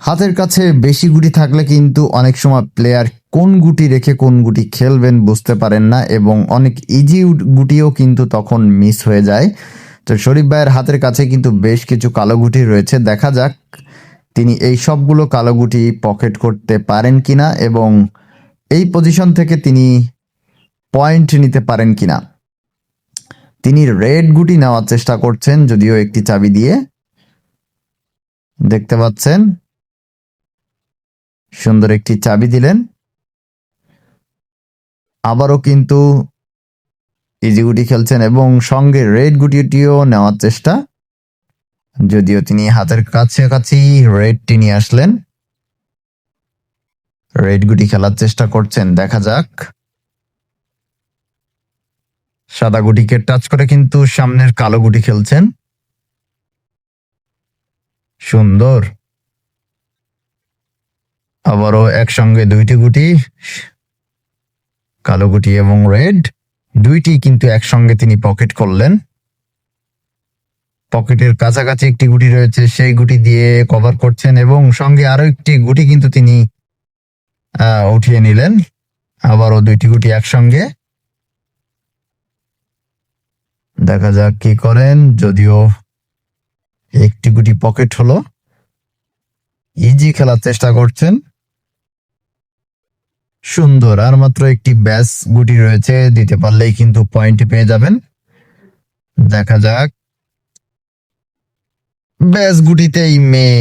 হাতের কাছে বেশি গুটি থাকলে কিন্তু অনেক সময় প্লেয়ার কোন গুটি রেখে কোন গুটি খেলবেন বুঝতে পারেন না এবং অনেক ইজি গুটিও কিন্তু তখন মিস হয়ে যায়। তো শরীফ ভাইয়ের হাতের কাছে কিন্তু বেশ কিছু কালো গুটি রয়েছে। দেখা যাক তিনি এই সবগুলো কালো গুটি পকেট করতে পারেন কিনা এবং এই পজিশন থেকে তিনি পয়েন্ট নিতে পারেন কিনা। তিনি রেড গুটি নেওয়ার চেষ্টা করছেন, যদিও একটি চাবি দিয়ে। দেখতে পাচ্ছেন? সুন্দর একটি চাবি দিলেন। আবারও কিন্তু ইজি গুটি খেলছেন এবং সঙ্গে রেড গুটিটিও নেওয়ার চেষ্টা। যদিও তিনি হাতের কাছাকাছি রেডটি নিয়ে আসলেন। রেড গুটি খেলার চেষ্টা করছেন, দেখা যাক। সাদা গুটিকে টাচ করে কিন্তু সামনের কালো গুটি খেলছেন। সুন্দর। আবারও একসঙ্গে দুইটি গুটি, কালো গুটি এবং রেড। দুইটি কিন্তু একসঙ্গে তিনি পকেট করলেন। পকেটের কাছাকাছি একটি গুটি রয়েছে, সেই গুটি দিয়ে কভার করছেন এবং সঙ্গে আরও একটি গুটি কিন্তু তিনি উঠিয়ে নিলেন। আবারও দুইটি গুটি একসঙ্গে। দেখা যাক কি করেন, যদিও একটি গুটি পকেট হলো। ইজি খেলার চেষ্টা করছেন। সুন্দর। আর মাত্র একটি ব্যাস গুটি রয়েছে, দিতে পারলেই কিন্তু পয়েন্ট পেয়ে যাবেন। দেখা যাক। ব্যাস গুটিতেই মেয়ে